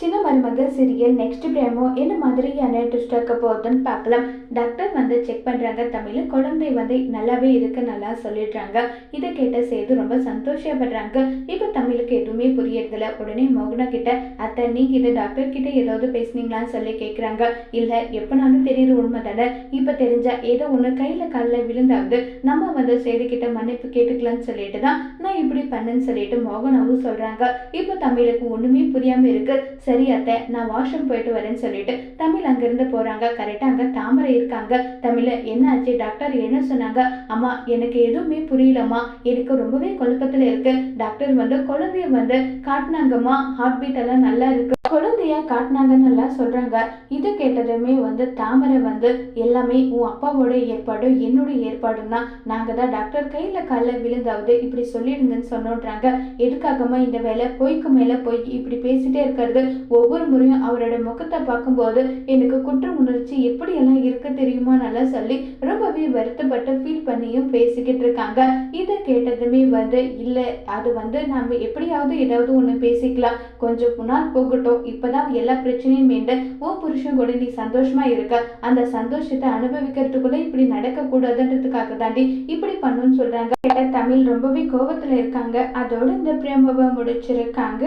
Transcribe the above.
சின்ன மருமகள் serial next பிரேமோ என்ன மாதிரியான ட்விஸ்ட் இருக்க போகுதுன்னு பார்க்கலாம். டாக்டர் வந்து செக் பண்ணுறாங்க தமிழ் குழந்தை வந்து நல்லாவே இருக்கு நல்லா சொல்லிடுறாங்க. இதை கேட்ட சேது ரொம்ப சந்தோஷப்படுறாங்க. இப்போ தமிழுக்கு எதுவுமே புரியறதில்ல. உடனே மோகனா கிட்ட அத்தை நீங்க இதை டாக்டர் கிட்ட ஏதாவது பேசுனீங்களான்னு சொல்லி கேட்குறாங்க இல்லை எப்போனாலும் தெரியுது உண்மை தானே. இப்போ தெரிஞ்சா ஏதோ ஒன்று கையில் காலில் விழுந்தாவது நம்ம வந்து சேது கிட்ட மன்னிப்பு கேட்டுக்கலாம்னு சொல்லிட்டு தான் நான் இப்படி பண்ணேன்னு சொல்லிட்டு மோகனாவும் சொல்கிறாங்க இப்போ தமிழுக்கு ஒன்றுமே புரியாமல் இருக்குது சரி அத்தை நான் வாஷ்ரூம் போயிட்டு வரேன்னு சொல்லிட்டு தமிழ் அங்கிருந்து போறாங்க. கரெக்டா அங்க தாமரை இருக்காங்க. தமிழ என்ன ஆச்சு? டாக்டர் என்ன சொன்னாங்க? அம்மா எனக்கு எதுவுமே புரியலம்மா. எனக்கு ரொம்பவே குழப்பத்துல இருக்கு. டாக்டர் வந்து குழந்தைய வந்து காட்டினாங்கம்மா. ஹார்ட் பீட் எல்லாம் நல்லா இருக்கு. குழந்தைய காட்டினாங்கன்னு எல்லாம் சொல்றாங்க. இது கேட்டதுமே வந்து தாமரை வந்து எல்லாமே உன் அப்பாவோட ஏற்பாடு என்னோட ஏற்பாடுன்னா நாங்க தான் டாக்டர் கையில காலில் விழுந்தாவது இப்படி சொல்லிடுங்கன்னு சொன்னோன்றாங்க. எதுக்காகமா இந்த வேலை? பொய்க்கு மேல போய் இப்படி பேசிட்டே இருக்கிறது. ஒவ்வொரு முறையும் அவரோட முகத்தை பார்க்கும்போது எனக்கு குற்ற உணர்ச்சி எப்படியெல்லாம் இருக்கு தெரியுமா நல்லா சொல்லி ரொம்பவே வருத்தப்பட்டு ஃபீல் பண்ணியும் பேசிக்கிட்டு இருக்காங்க. இதை கேட்டதுமே வந்து இல்லை அது வந்து நம்ம எப்படியாவது ஏதாவது ஒன்று பேசிக்கலாம். கொஞ்சம் முன்னால் போகட்டும். இப்பதான் எல்லா பிரச்சனையும் மீண்டு உன் புருஷன் கூட நீ சந்தோஷமா இருக்க. அந்த சந்தோஷத்தை அனுபவிக்கிறதுக்குள்ள இப்படி நடக்க கூடாதுன்றதுக்காக தாண்டி இப்படி பண்ணுன்னு சொல்றாங்க. கேட்ட தமிழ் ரொம்பவே கோவத்துல இருக்காங்க. அதோட இந்த பிரேமவை முடிச்சிருக்காங்க.